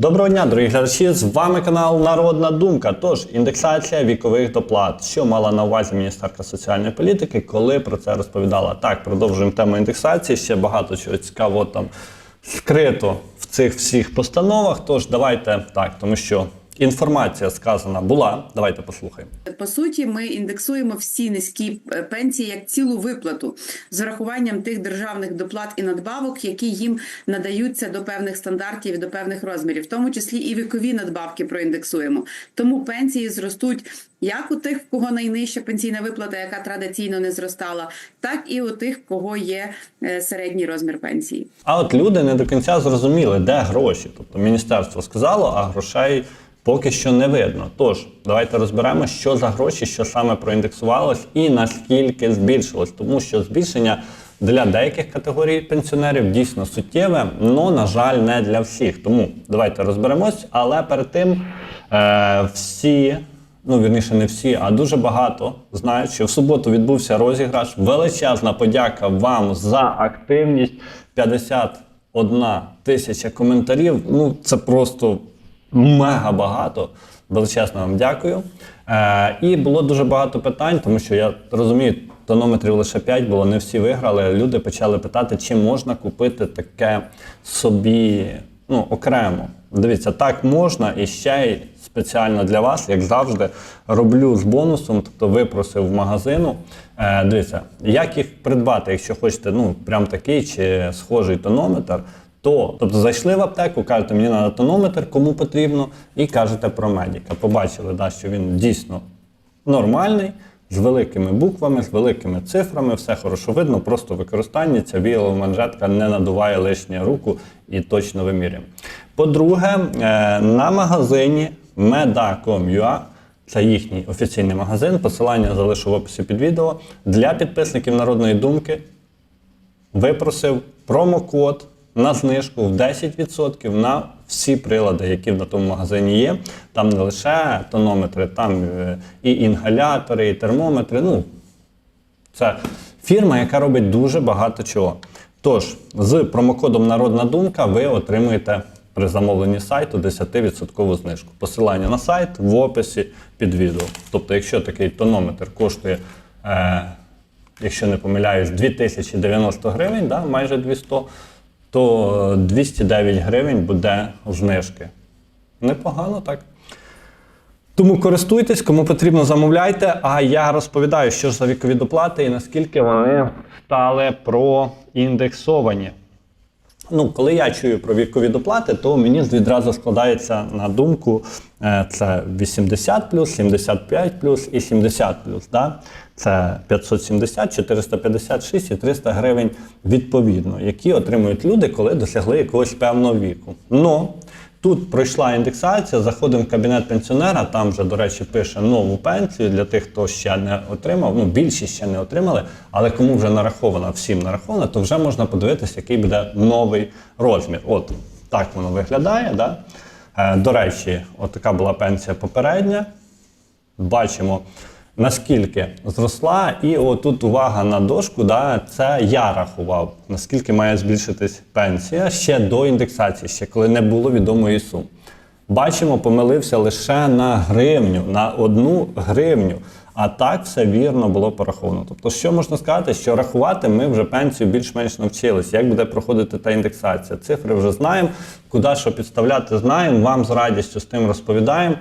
Доброго дня, дорогі глядачі! З вами канал Народна Думка. Тож індексація вікових доплат. Що мала на увазі міністерка соціальної політики, коли про це розповідала? Так, продовжуємо тему індексації. Ще багато чого цікавого там скрито в цих всіх постановах. Тож давайте так, тому що інформація сказана була. Давайте послухаємо. По суті, ми індексуємо всі низькі е, пенсії як цілу виплату з урахуванням тих державних доплат і надбавок, які їм надаються до певних стандартів і до певних розмірів, в тому числі і вікові надбавки проіндексуємо. Тому пенсії зростуть як у тих, в кого найнижча пенсійна виплата, яка традиційно не зростала, так і у тих, в кого є е, середній розмір пенсії. А от люди не до кінця зрозуміли, де гроші. Тобто міністерство сказало, а грошей поки що не видно. Тож, давайте розберемо, що за гроші, що саме проіндексувалось і наскільки збільшилось. Тому що збільшення для деяких категорій пенсіонерів дійсно суттєве, але, на жаль, не для всіх. Тому давайте розберемось. Але перед тим е, всі. Ну, вірніше, не всі, а дуже багато знають, що в суботу відбувся розіграш. Величезна подяка вам за активність. 51 тисяча коментарів. Ну, це просто мега багато. Величезно вам дякую. Е, і було дуже багато питань, тому що я розумію, тонометрів лише 5 було, не всі виграли. Люди почали питати, чи можна купити таке собі ну, окремо. Дивіться, так можна і ще й спеціально для вас, як завжди, роблю з бонусом, тобто випросив в магазину. Е, дивіться, як їх придбати, якщо хочете, ну прям такий чи схожий тонометр. То, тобто зайшли в аптеку, кажете, мені треба тонометр, кому потрібно, і кажете про медіка. Побачили, да, що він дійсно нормальний, з великими буквами, з великими цифрами, все хорошо видно, просто використання ця віялова манжетка не надуває лишню руку і точно вимірюємо. По-друге, е, на магазині meda.com.ua це їхній офіційний магазин. Посилання залишу в описі під відео. Для підписників народної думки випросив промокод на знижку в 10% на всі прилади, які на тому магазині є. Там не лише тонометри, там е, і інгалятори, і термометри. Ну, це фірма, яка робить дуже багато чого. Тож, з промокодом Народна думка ви отримуєте при замовленні сайту 10% знижку. Посилання на сайт в описі під відео. Тобто, якщо такий тонометр коштує, е, якщо не помиляюсь, 2090 гривень, да, майже 200, то 209 гривень буде знижки. Непогано так. Тому користуйтесь, кому потрібно, замовляйте. А я розповідаю, що ж за вікові доплати і наскільки вони стали проіндексовані. Ну, коли я чую про вікові доплати, то мені відразу складається на думку е, це 80 75 і 70 Да? Це 570, 456 і 300 гривень відповідно, які отримують люди, коли досягли якогось певного віку. Но Тут пройшла індексація, заходимо в кабінет пенсіонера, там вже, до речі, пише нову пенсію для тих, хто ще не отримав. Ну, більшість ще не отримали, але кому вже нараховано, всім нараховано, то вже можна подивитися, який буде новий розмір. От так воно виглядає. Да? Е, до речі, от така була пенсія попередня. Бачимо, наскільки зросла, і отут увага на дошку, да, це я рахував, наскільки має збільшитись пенсія ще до індексації, ще коли не було відомої суми. Бачимо, помилився лише на гривню, на одну гривню. А так все вірно було пораховано. Тобто, що можна сказати, що рахувати ми вже пенсію більш-менш навчилися. Як буде проходити та індексація? Цифри вже знаємо, куди що підставляти, знаємо. Вам з радістю з тим розповідаємо.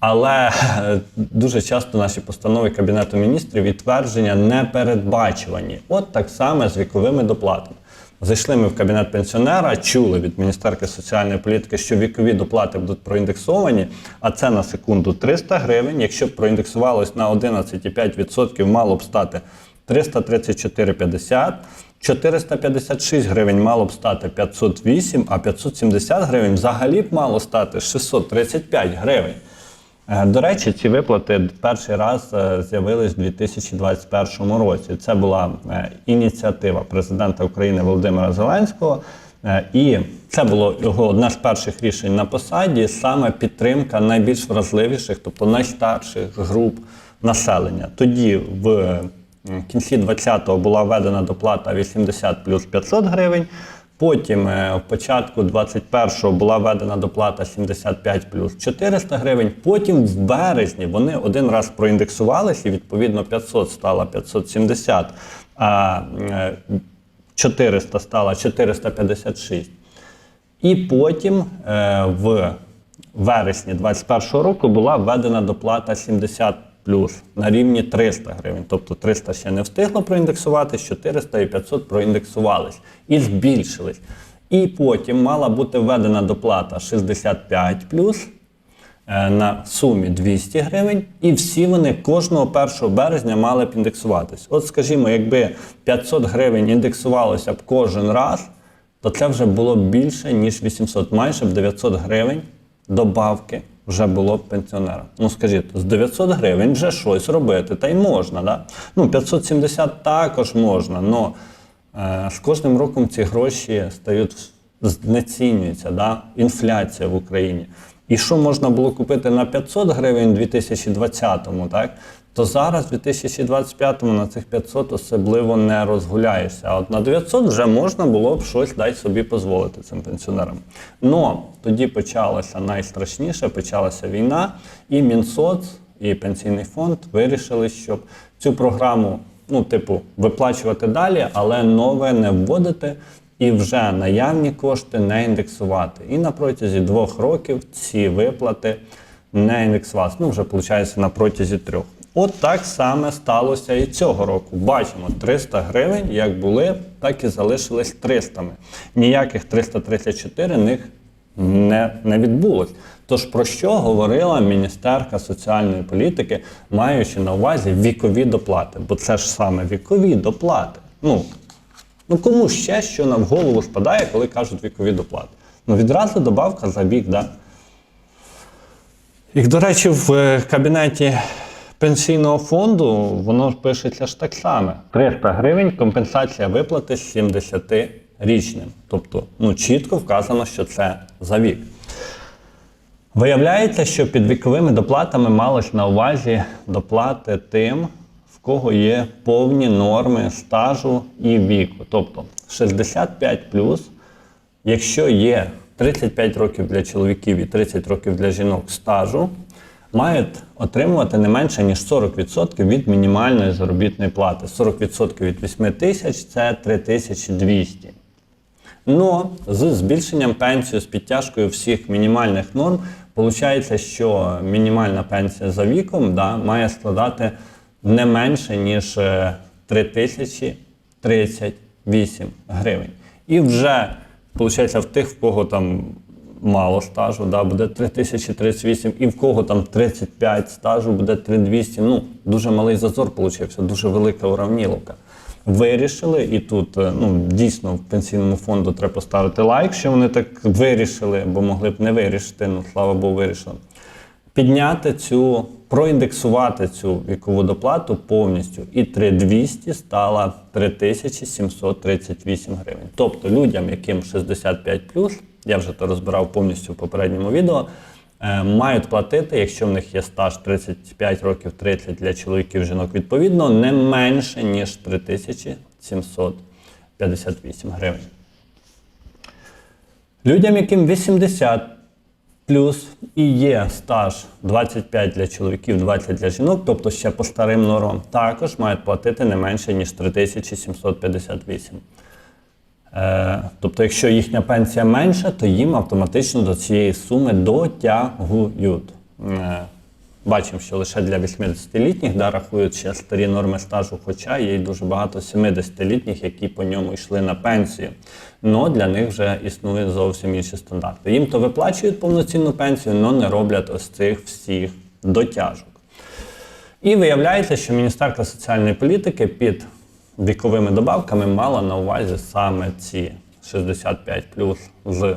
Але дуже часто наші постанови Кабінету міністрів і твердження не передбачувані. От так само з віковими доплатами. Зайшли ми в кабінет пенсіонера, чули від Міністерки соціальної політики, що вікові доплати будуть проіндексовані, а це на секунду 300 гривень. Якщо б проіндексувалось на 11,5%, мало б стати 334,50. 456 гривень мало б стати 508, а 570 гривень взагалі б мало стати 635 гривень. Е, До речі, ці виплати перший раз е, з'явились у 2021 році. Це була е, ініціатива президента України Володимира Зеленського, і це було його одне з перших рішень на посаді, саме підтримка найбільш вразливіших, тобто найстарших груп населення. Тоді в кінці 20-го була введена доплата 80 плюс 500 гривень. Потім е, в початку 21-го була введена доплата 75 плюс 400 гривень. Потім в березні вони один раз проіндексувалися, і відповідно 500 стало 570, а е, 400 стало 456. І потім е, в вересні 2021 року була введена доплата 70 плюс на рівні 300 гривень. Тобто 300 ще не встигло проіндексувати, 400 і 500 проіндексувались і збільшились. І потім мала бути введена доплата 65 плюс е, на сумі 200 гривень, і всі вони кожного 1 березня мали б індексуватись. От, скажімо, якби 500 гривень індексувалося б кожен раз, то це вже було б більше, ніж 800, майже б 900 гривень добавки вже було б пенсіонером. Ну скажіть, з 900 гривень вже щось робити, та й можна, да? Ну, 570 також можна, але з кожним роком ці гроші стають знецінюються, да? інфляція в Україні. І що можна було купити на 500 гривень у 2020-му, так? То зараз, в 2025-му, на цих 500 особливо не розгуляєшся. А от на 900 вже можна було б щось дай собі дозволити цим пенсіонерам. Но тоді почалося найстрашніше, почалася війна, і Мінсоц, і пенсійний фонд вирішили, щоб цю програму, ну, типу, виплачувати далі, але нове не вводити і вже наявні кошти не індексувати. І на протязі двох років ці виплати не індексувалися. Ну, вже виходить на протязі трьох. От так саме сталося і цього року. Бачимо, 300 гривень, як були, так і залишились 300. Ніяких 334 них не, не відбулось. Тож про що говорила міністерка соціальної політики, маючи на увазі вікові доплати? Бо це ж саме вікові доплати. Ну, Ну кому ще що нам в голову спадає, коли кажуть вікові доплати? Ну відразу добавка за вік, да? І, до речі, в е, кабінеті пенсійного фонду воно пишеться ж так само. 300 гривень компенсація виплати 70-річним. Тобто, ну, чітко вказано, що це за вік. Виявляється, що під віковими доплатами малось на увазі доплати тим, в кого є повні норми стажу і віку. Тобто 65 якщо є 35 років для чоловіків і 30 років для жінок стажу, мають отримувати не менше, ніж 40% від мінімальної заробітної плати. 40% від 8 тисяч це 3200. Но з збільшенням пенсії, з підтяжкою всіх мінімальних норм, виходить, що мінімальна пенсія за віком да, має складати не менше, ніж е, 3038 гривень. І вже, виходить, в тих, в кого там мало стажу, да, буде 3038, і в кого там 35 стажу буде 3200. Ну, дуже малий зазор получився, дуже велика уравніловка. Вирішили, і тут е, ну, дійсно в пенсійному фонду треба поставити лайк, що вони так вирішили, бо могли б не вирішити, ну слава Богу, вирішили. Підняти цю, проіндексувати цю вікову доплату повністю. І 3200 стала 3738 гривень. Тобто людям, яким 65 я вже то розбирав повністю в попередньому відео, е, мають платити, якщо в них є стаж 35 років 30 для чоловіків жінок відповідно, не менше, ніж 3758 гривень. Людям, яким 80 плюс і є стаж 25 для чоловіків, 20 для жінок, тобто ще по старим нормам, також мають платити не менше, ніж 3758. Е, тобто, якщо їхня пенсія менша, то їм автоматично до цієї суми дотягують. Е, бачимо, що лише для 80-літніх да, рахують ще старі норми стажу, хоча є й дуже багато 70-літніх, які по ньому йшли на пенсію. Но для них вже існують зовсім інші стандарти. Їм то виплачують повноцінну пенсію, але не роблять ось цих всіх дотяжок. І виявляється, що Міністерка соціальної політики під віковими добавками мала на увазі саме ці 65 з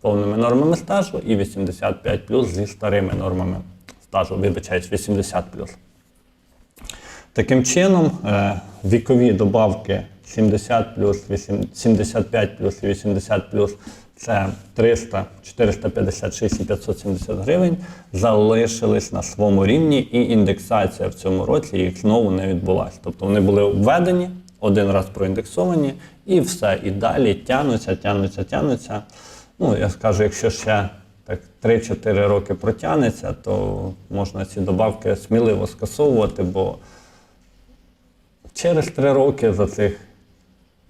повними нормами стажу і 85 зі старими нормами стажу, вибачаюсь, 80. Таким чином, е, вікові добавки 70 плюс, 75 плюс і 80 плюс це 300, 456 і 570 гривень, залишились на своєму рівні, і індексація в цьому році їх знову не відбулася. Тобто вони були введені, один раз проіндексовані, і все. І далі тянуться, тянуться, тянуться. Ну, я скажу, якщо ще так 3-4 роки протягнеться, то можна ці добавки сміливо скасовувати, бо через 3 роки за цих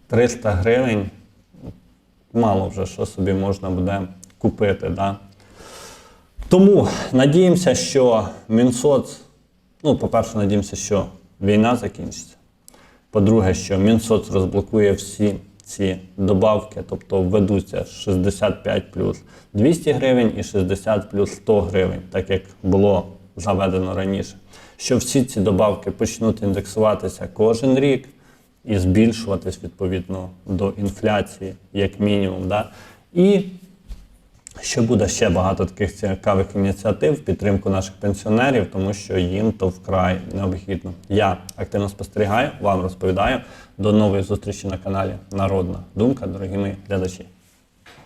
300 гривень мало вже що собі можна буде купити. Да? Тому надіємося, що Мінсоц, ну, по-перше, надіємося, що війна закінчиться. По-друге, що Мінсоц розблокує всі ці добавки, тобто введуться 65 плюс 200 гривень і 60 плюс 100 гривень, так як було заведено раніше. Що всі ці добавки почнуть індексуватися кожен рік і збільшуватись відповідно до інфляції, як мінімум. Да? І що буде ще багато таких цікавих ініціатив в підтримку наших пенсіонерів, тому що їм то вкрай необхідно. Я активно спостерігаю, вам розповідаю. До нової зустрічі на каналі Народна Думка, дорогі мої глядачі.